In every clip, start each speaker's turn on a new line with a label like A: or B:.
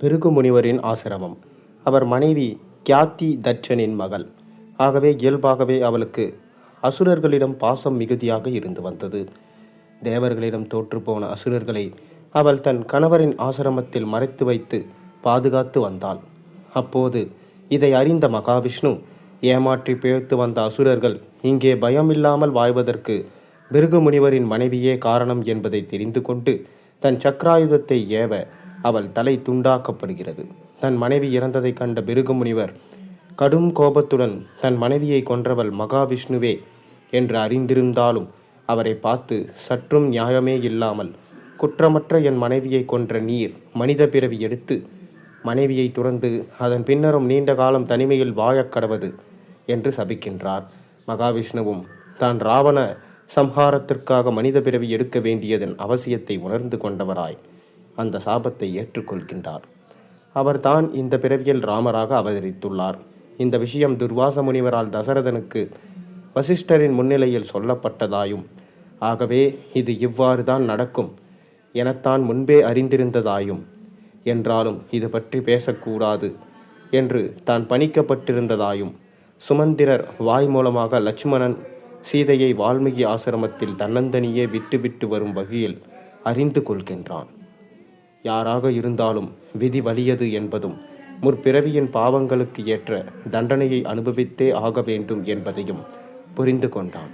A: பிருகு முனிவரின் ஆசிரமம். அவர் மனைவி கியாத்தி தட்சனின் மகள். ஆகவே இயல்பாகவே அவளுக்கு அசுரர்களிடம் பாசம் மிகுதியாக இருந்து வந்தது. தேவர்களிடம் தோற்றுப்போன அசுரர்களை அவள் தன் கணவரின் ஆசிரமத்தில் மறைத்து வைத்து பாதுகாத்து வந்தாள். அப்போது இதை அறிந்த மகாவிஷ்ணு ஏமாற்றி பிழைத்து வந்த அசுரர்கள் இங்கே பயமில்லாமல் வாழ்வதற்கு பிருகு முனிவரின் மனைவியே காரணம் என்பதை தெரிந்து கொண்டு தன் சக்கராயுதத்தை ஏவ அவள் தலை துண்டாக்கப்படுகிறது. தன் மனைவி இறந்ததைக் கண்ட பிருகு முனிவர் கடும் கோபத்துடன் தன் மனைவியை கொன்றவள் மகாவிஷ்ணுவே என்று அறிந்திருந்தாலும் அவரை பார்த்து சற்றும் நியாயமே இல்லாமல் குற்றமற்ற என் மனைவியை கொன்ற நீர் மனித பிறவி எடுத்து மனைவியை துறந்து அதன் பின்னரும் நீண்ட காலம் தனிமையில் வாழக் கடவது என்று சபிக்கின்றார். மகாவிஷ்ணுவும் தான் ராவண சம்ஹாரத்திற்காக மனித பிறவி எடுக்க வேண்டியதன் அவசியத்தை உணர்ந்து கொண்டவராய். அந்த சாபத்தை ஏற்றுக்கொள்கின்றார். அவர் தான் இந்த பிறவியில் ராமராக அவதரித்துள்ளார். இந்த விஷயம் துர்வாச முனிவரால் தசரதனுக்கு வசிஷ்டரின் முன்னிலையில் சொல்லப்பட்டதாயும் ஆகவே இது இவ்வாறு தான் நடக்கும் எனத்தான் முன்பே அறிந்திருந்ததாயும் என்றாலும் இது பற்றி பேசக்கூடாது என்று தான் பணிக்கப்பட்டிருந்ததாயும் சுமந்திரர் வாய் மூலமாக லட்சுமணன் சீதையை வால்மீகி ஆசிரமத்தில் தன்னந்தனியே விட்டுவிட்டு வரும் வகையில் அறிந்து கொள்கின்றான். யாராக இருந்தாலும் விதி வலியது என்பதும் முற்பிறவியின் பாவங்களுக்கு ஏற்ற தண்டனையை அனுபவித்தே ஆக வேண்டும் என்பதையும் புரிந்து கொண்டான்.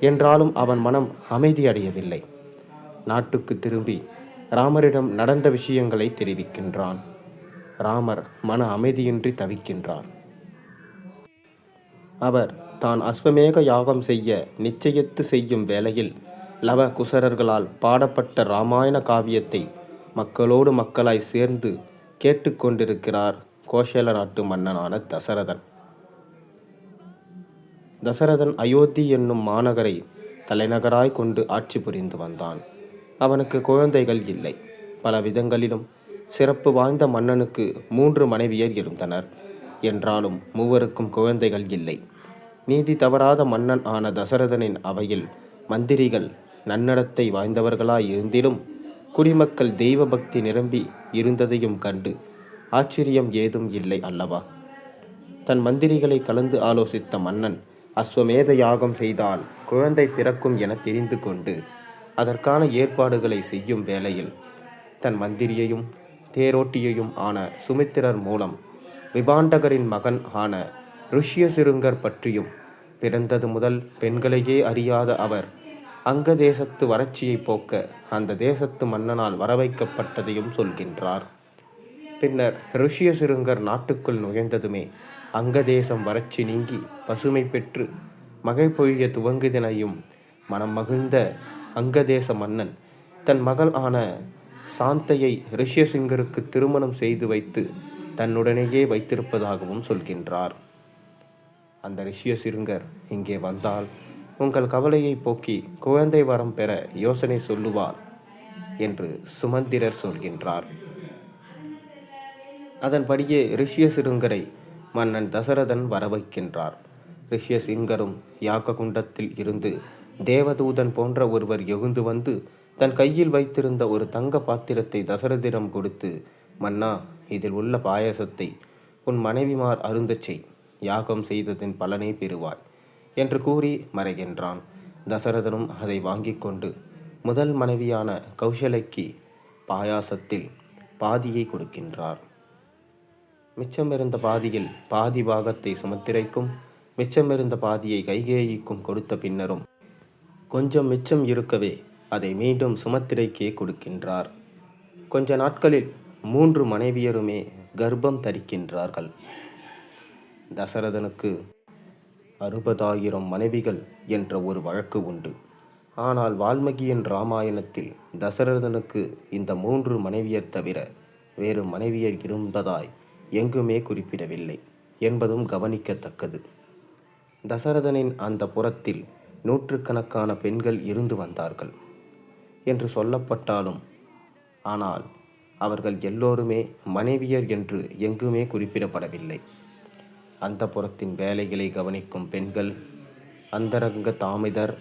A: என்றாலும் அவன் மனம் அமைதியடையவில்லை நாட்டுக்கு திரும்பி ராமரிடம் நடந்த விஷயங்களை தெரிவிக்கின்றான். ராமர் மன அமைதியின்றி தவிக்கின்றார். அவர் தான் அஸ்வமேக யாகம் செய்ய நிச்சயித்து செய்யும் வேளையில் லவ குசரர்களால் பாடப்பட்ட இராமாயண காவியத்தை மக்களோடு மக்களாய் சேர்ந்து கேட்டுக்கொண்டிருக்கிறார் கோஷேல நாட்டு மன்னனான தசரதன். தசரதன் அயோத்தி என்னும் மாநகரை தலைநகராய் கொண்டு ஆட்சி புரிந்து வந்தான். அவனுக்கு குழந்தைகள் இல்லை. பல விதங்களிலும் சிறப்பு வாய்ந்த மன்னனுக்கு மூன்று மனைவியர் இருந்தனர். என்றாலும் மூவருக்கும் குழந்தைகள் இல்லை. நீதி தவறாத மன்னன் ஆன தசரதனின் அவையில் மந்திரிகள் நன்னடத்தை வாய்ந்தவர்களாய் இருந்திலும் குடிமக்கள் தெய்வ பக்தி நிரம்பி இருந்ததையும் கண்டு ஆச்சரியம் ஏதும் இல்லை அல்லவா? தன் மந்திரிகளை கலந்து ஆலோசித்த மன்னன் அஸ்வமேத யாகம் செய்தால் குழந்தை பிறக்கும் என தெரிந்து கொண்டு அதற்கான ஏற்பாடுகளை செய்யும் வேளையில் தன் மந்திரியையும் தேரோட்டியையும் ஆன சுமித்திரர் மூலம் விபாண்டகரின் மகன் ஆன ருஷ்யசிருங்கர் பற்றியும் பிறந்தது முதல் பெண்களையே அறியாத அவர் அங்க தேசத்து வறட்சியை போக்க அந்த தேசத்து மன்னனால் வரவைக்கப்பட்டதையும் சொல்கின்றார். பின்னர் ருஷ்ய சிறுங்கர் நாட்டுக்குள் நுழைந்ததுமே அங்க தேசம் வறட்சி நீங்கி பசுமை பெற்று மகை பொழிய துவங்குதினையும் மனம் மகிழ்ந்த அங்கதேச மன்னன் தன் மகள் ஆன சாந்தையை ரிஷ்யசிங்கருக்கு திருமணம் செய்து வைத்து தன்னுடனேயே வைத்திருப்பதாகவும் சொல்கின்றார். அந்த ரிஷிய இங்கே வந்தால் உங்கள் கவலையை போக்கி குழந்தை வரம் பெற யோசனை சொல்லுவார் என்று சுமந்திரர் சொல்கின்றார். அதன்படியே ரிஷிய சிறுங்கரை மன்னன் தசரதன் வரவைக்கின்றார். ரிஷிய சிங்கரும் யாக குண்டத்தில் இருந்து தேவதூதன் போன்ற ஒருவர் எகுந்து வந்து தன் கையில் வைத்திருந்த ஒரு தங்க பாத்திரத்தை தசரதிடம் கொடுத்து மன்னா இதில் உள்ள பாயசத்தை உன் மனைவிமார் அருந்தச் செய். யாகம் செய்ததின் பலனை பெறுவாய். என்று கூறி மறைகின்றான். தசரதனும் அதை வாங்கிக் கொண்டு முதல் மனைவியான கௌசலைக்கு பாயாசத்தில் பாதியை கொடுக்கின்றார். மிச்சமிருந்த பாதியில் பாதி பாகத்தை சுமத்திரைக்கும் மிச்சமிருந்த பாதியை கைகேயிக்கும் கொடுத்த பின்னரும் கொஞ்சம் மிச்சம் இருக்கவே அதை மீண்டும் சுமத்திரைக்கே கொடுக்கின்றார். கொஞ்ச நாட்களில் மூன்று மனைவியருமே கர்ப்பம் தரிக்கின்றார்கள். தசரதனுக்கு அறுபதாயிரம் மனைவிகள் என்ற ஒரு வழக்கு உண்டு. ஆனால் வால்மீகியின் ராமாயணத்தில் தசரதனுக்கு இந்த மூன்று மனைவியர் தவிர வேறு மனைவியர் இருந்ததாய் எங்குமே குறிப்பிடவில்லை என்பதும் கவனிக்கத்தக்கது. தசரதனின் அந்த புறத்தில் நூற்றுக்கணக்கான பெண்கள் இருந்து வந்தார்கள் என்று சொல்லப்பட்டாலும் ஆனால் அவர்கள் எல்லோருமே மனைவியர் என்று எங்குமே குறிப்பிடப்படவில்லை. அந்த புறத்தின் வேலைகளை கவனிக்கும் பெண்கள் அந்தரங்க தாமிதர்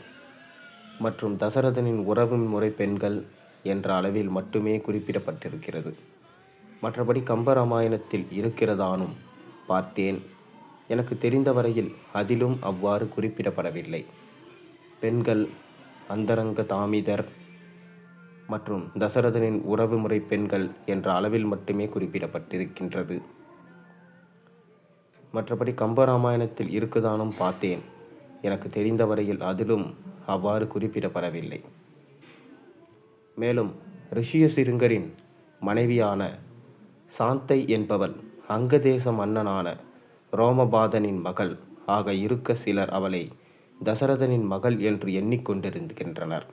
A: மற்றும் தசரதனின் உறவு முறை பெண்கள் என்ற அளவில் மட்டுமே குறிப்பிடப்பட்டிருக்கிறது. மற்றபடி கம்பராமாயணத்தில் இருக்கிறதானும் பார்த்தேன். எனக்கு தெரிந்த வரையில் அதிலும் அவ்வாறு குறிப்பிடப்படவில்லை. பெண்கள் அந்தரங்க தாமிதர் மற்றும் தசரதனின் உறவுமுறை பெண்கள் என்ற அளவில் மட்டுமே குறிப்பிடப்பட்டிருக்கின்றது. மற்றபடி கம்பராமாயணத்தில் இருக்குதானும் பார்த்தேன். எனக்கு தெரிந்த வரையில் அதிலும் அவ்வாறு குறிப்பிடப்படவில்லை. மேலும் ரிஷிய சிருங்கரின் மனைவியான சாந்தை என்பவள் அங்கதேச மன்னனான ரோமபாதனின் மகள் ஆக இருக்க சிலர் அவளை தசரதனின் மகள் என்று எண்ணிக்கொண்டிருக்கின்றனர்.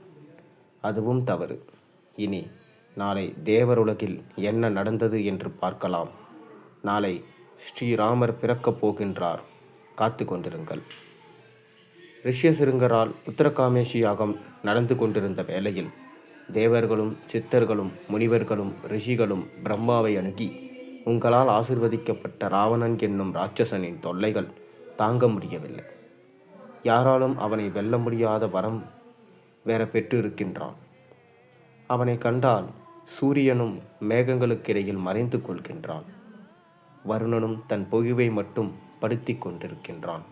A: அதுவும் தவறு. இனி நாளை தேவருலகில் என்ன நடந்தது என்று பார்க்கலாம். நாளை ஸ்ரீராமர் பிறக்கப் போகின்றார். காத்து கொண்டிருங்கள். ரிஷ்யசிருங்கரால் உத்தரகாமேஷி யாகம் நடந்து கொண்டிருந்த வேளையில் தேவர்களும் சித்தர்களும் முனிவர்களும் ரிஷிகளும் பிரம்மாவை அணுகி உங்களால் ஆசிர்வதிக்கப்பட்ட ராவணன் என்னும் ராட்சசனின் தொல்லைகள் தாங்க முடியவில்லை. யாராலும் அவனை வெல்ல முடியாத வரம் வேற பெற்றிருக்கின்றான். அவனை கண்டால் சூரியனும் மேகங்களுக்கிடையில் மறைந்து கொள்கின்றான். வருணனும் தன் பொகுவை மட்டும் படுத்தி கொண்டிருக்கின்றான்.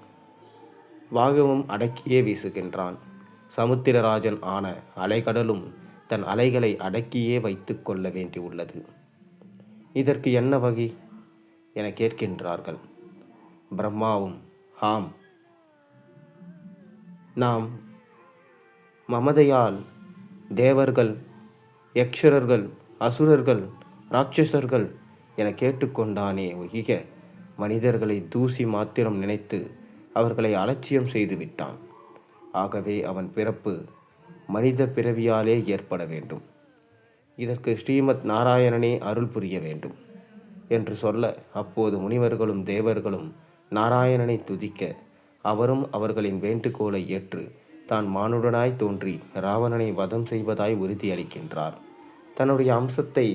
A: வாகவும் அடக்கியே வீசுகின்றான். சமுத்திரராஜன் ஆன அலைகடலும் தன் அலைகளை அடக்கியே வைத்து கொள்ள வேண்டியுள்ளது. இதற்கு என்ன வகை? என கேட்கின்றார்கள். பிரம்மாவும் ஆம். நாம் மமதையால் தேவர்கள் யக்ஷரர்கள் அசுரர்கள் ராட்சசர்கள் என கேட்டுக்கொண்டானே ஒழிக. மனிதர்களை தூசி மாத்திரம் நினைத்து அவர்களை அலட்சியம் செய்து விட்டான். ஆகவே அவன் பிறப்பு மனித பிறவியாலே ஏற்பட வேண்டும். இதற்கு ஸ்ரீமத் நாராயணனே அருள் புரிய வேண்டும் என்று சொல்ல அப்போது முனிவர்களும் தேவர்களும் நாராயணனை துதிக்க அவரும் அவர்களின் வேண்டுகோளை ஏற்று தான் மானுடனாய் தோன்றி ராவணனை வதம் செய்வதாய் உறுதியளிக்கின்றார். தன்னுடைய அம்சத்தை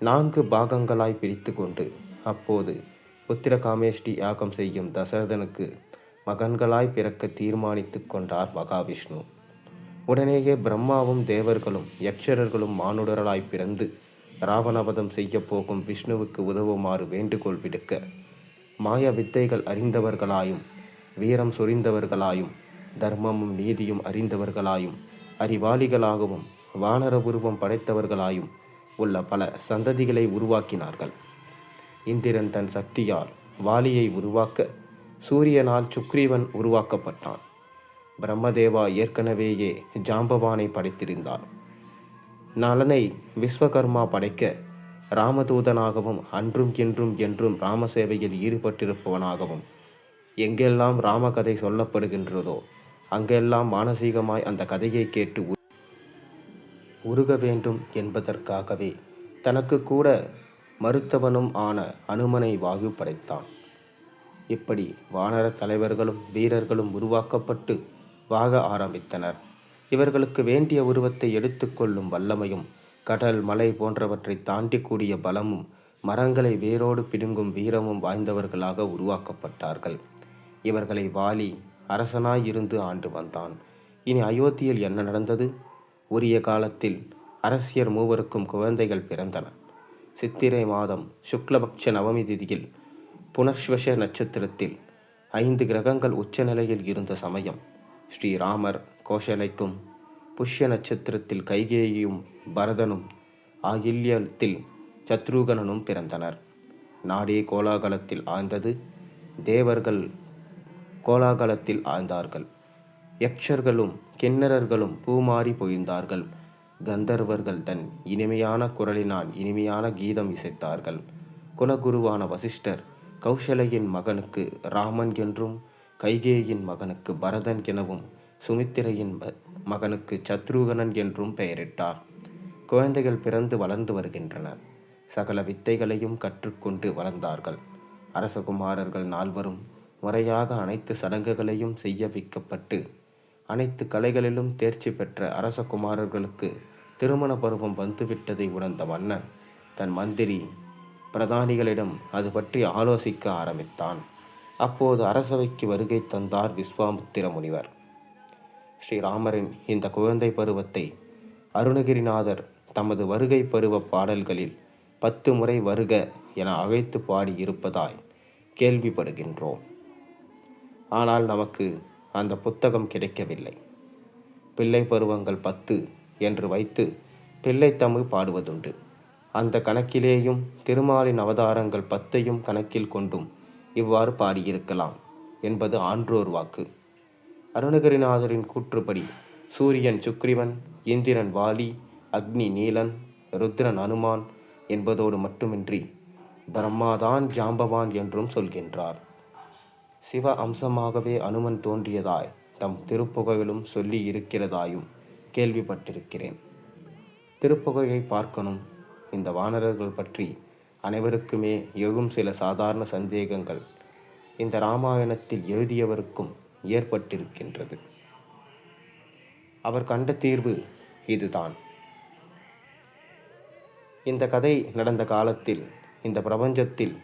A: நான்கு பாகங்களாய் பிரித்து கொண்டு அப்போது உத்திரகாமேஷ்டி யாகம் செய்யும் தசரதனுக்கு மகன்களாய் பிறக்க தீர்மானித்து கொண்டார் மகாவிஷ்ணு. உடனேயே பிரம்மாவும் தேவர்களும் யக்ஷரர்களும் மானுடர்களாய் பிறந்து ராவணவதம் செய்ய போகும் விஷ்ணுவுக்கு உதவுமாறு வேண்டுகோள் விடுக்க மாய வித்தைகள் அறிந்தவர்களாயும் வீரம் சொரிந்தவர்களாயும் தர்மமும் நீதியும் அறிந்தவர்களாயும் அறிவாளிகளாகவும் வானர உருவம் படைத்தவர்களாயும் உள்ள பல சந்ததிகளை உருவாக்கினார்கள். இந்திரன் தன் சக்தியால் வாலியை உருவாக்க சூரியனால் சுக்ரீவன் உருவாக்கப்பட்டான். பிரம்மதேவா ஏற்கனவேயே ஜாம்பவானை படைத்திருந்தார் நலனை விஸ்வகர்மா படைக்க ராமதூதனாகவும் அன்றும் இன்றும் என்றும் ராமசேவையில் ஈடுபட்டிருப்பவனாகவும் எங்கெல்லாம் ராமகதை சொல்லப்படுகின்றதோ அங்கெல்லாம் மானசீகமாய் அந்த கதையை கேட்டு உருக வேண்டும் என்பதற்காகவே தனக்கு கூட மறுத்தவனும் ஆன அனுமனை வாயு படைத்தான். இப்படி வானர தலைவர்களும் வீரர்களும் உருவாக்கப்பட்டு வாக ஆரம்பித்தனர். இவர்களுக்கு வேண்டிய உருவத்தை எடுத்துக்கொள்ளும் வல்லமையும் கடல் மலை போன்றவற்றை தாண்டி கூடிய பலமும் மரங்களை வேரோடு பிடுங்கும் வீரமும் வாய்ந்தவர்களாக உருவாக்கப்பட்டார்கள். இவர்களை வாலி அரசனாய் இருந்து ஆண்டு வந்தான். இனி அயோத்தியில் என்ன நடந்தது? உரிய காலத்தில் அரசியர் மூவருக்கும் குழந்தைகள் பிறந்தன. சித்திரை மாதம் சுக்லபக்ஷ நவமி திதியில் புனர்ஸ்வச நட்சத்திரத்தில் ஐந்து கிரகங்கள் உச்சநிலையில் இருந்த சமயம் ஸ்ரீராமர் கோஷலைக்கும் புஷ்ய நட்சத்திரத்தில் கைகேயும் பரதனும் ஆகில்யத்தில் சத்ருகனனும் பிறந்தனர். நாடே கோலாகலத்தில் ஆழ்ந்தது தேவர்கள் கோலாகலத்தில் ஆழ்ந்தார்கள். யக்ஷர்களும் கிண்ணறர்களும் பூமாறி பொழிந்தார்கள். கந்தர்வர்கள் தன் இனிமையான குரலினால் இனிமையான கீதம் இசைத்தார்கள். குலகுருவான வசிஷ்டர் கௌசலையின் மகனுக்கு ராமன் என்றும் கைகேயின் மகனுக்கு பரதன் எனவும் சுமித்திரையின் ம- மகனுக்கு சத்ருகனன் என்றும் பெயரிட்டார். குழந்தைகள் பிறந்து வளர்ந்து வருகின்றனர். சகல வித்தைகளையும் கற்றுக்கொண்டு வளர்ந்தார்கள். அரசகுமாரர்கள் நால்வரும் முறையாக அனைத்து சடங்குகளையும் செய்ய வைக்கப்பட்டு அனைத்து கலைகளிலும் தேர்ச்சி பெற்ற அரசகுமாரர்களுக்கு திருமண பருவம் வந்துவிட்டதை உணர்ந்த மன்னன் தன் மந்திரி பிரதானிகளிடம் அது பற்றி ஆலோசிக்க ஆரம்பித்தான். அப்போது அரசவைக்கு வருகை தந்தார் விஸ்வாமுத்திர முனிவர். ஸ்ரீராமரின் இந்த குழந்தை பருவத்தை அருணகிரிநாதர் தமது வருகை பருவ பாடல்களில் பத்து முறை வருக என அழைத்து பாடி இருப்பதாய் கேள்விப்படுகின்றோம். ஆனால் நமக்கு அந்த புத்தகம் கிடைக்கவில்லை. பிள்ளை பருவங்கள் பத்து என்று வைத்து பிள்ளை தமிழ் பாடுவதுண்டு. அந்த கணக்கிலேயும் திருமாலின் அவதாரங்கள் பத்தையும் கணக்கில் கொண்டும் இவ்வாறு பாடியிருக்கலாம் என்பது ஆன்றோர் வாக்கு. அருணகிரிநாதரின் கூற்றுப்படி சூரியன் சுக்ரிவன் இந்திரன் வாலி அக்னி நீலன் ருத்ரன் அனுமான் என்பதோடு மட்டுமின்றி பிரம்மாதான் ஜாம்பவான் என்றும் சொல்கின்றார். சிவ அம்சமாகவே அனுமன் தோன்றியதாய் தம் திருப்புகழிலும் சொல்லி இருக்கிறதாயும் கேள்விப்பட்டிருக்கிறேன். திருப்புகழை பார்க்கணும். இந்த வானரர்கள் பற்றி அனைவருக்குமே எழும் சில சாதாரண சந்தேகங்கள். இந்த ராமாயணத்தில் எழுதியவருக்கும் ஏற்பட்டிருக்கின்றது. அவர் கண்ட தீர்வு இதுதான். இந்த கதை நடந்த காலத்தில் இந்த பிரபஞ்சத்தில்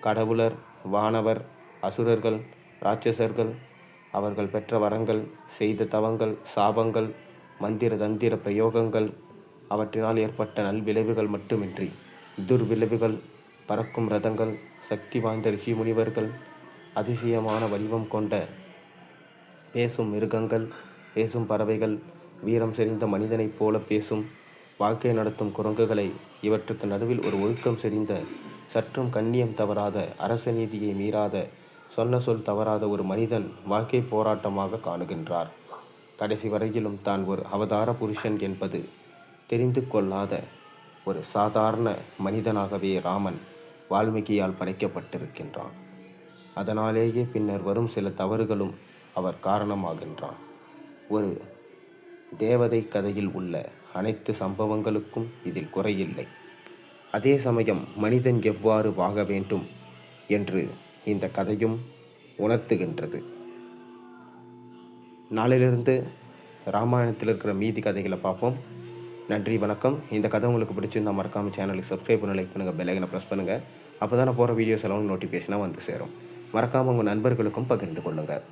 A: கடவுளர் வானவர் அசுரர்கள் ராட்சசர்கள் அவர்கள் பெற்ற வரங்கள் செய்த தவங்கள் சாபங்கள் மந்திர தந்திர பிரயோகங்கள் அவற்றினால் ஏற்பட்ட நல்விளைவுகள் மட்டுமின்றி துர்விளைவுகள் பறக்கும் ரதங்கள் சக்தி வாய்ந்த ரிஷி முனிவர்கள் அதிசயமான வடிவம் கொண்ட பேசும் மிருகங்கள் பேசும் பறவைகள் வீரம் செறிந்த மனிதனைப் போல பேசும் வாழ்க்கை நடத்தும் குரங்குகளை இவற்றுக்கு நடுவில் ஒரு ஒழுக்கம் செறிந்த சற்றும் கண்ணியம் தவறாத அரச நீதியை மீறாத சொன்ன சொல் தவறாத ஒரு மனிதன் வாழ்க்கை போராட்டமாக காணுகின்றார். கடைசி வரையிலும் தான் ஒரு அவதார புருஷன் என்பது தெரிந்து கொள்ளாத ஒரு சாதாரண மனிதனாகவே ராமன் வால்மீகியால் படைக்கப்பட்டிருக்கின்றான். அதனாலேயே பின்னர் வரும் சில தவறுகளும் அவர் காரணமாகின்றான். ஒரு தேவதை கதையில் உள்ள அனைத்து சம்பவங்களுக்கும் இதில் குறையில்லை. அதே சமயம் மனிதன் எவ்வாறு வாக வேண்டும் என்று இந்த கதையும் உணர்த்துகின்றது. நாளிலிருந்து ராமாயணத்தில் இருக்கிற மீதி கதைகளை பார்ப்போம். நன்றி வணக்கம். இந்த கதை உங்களுக்கு பிடிச்சிருந்தா மறக்காமல் சேனலுக்கு சப்ஸ்கிரைப் பண்ணி லைக் பண்ணுங்கள் பெல்லைக்கனை ப்ரெஸ் பண்ணுங்கள் அப்போ தான் நான் போகிற வீடியோஸ் எல்லாம் நோட்டிஃபிகேஷனாக வந்து சேரும். மறக்காமல் உங்கள் நண்பர்களுக்கும் பகிர்ந்து கொள்ளுங்கள்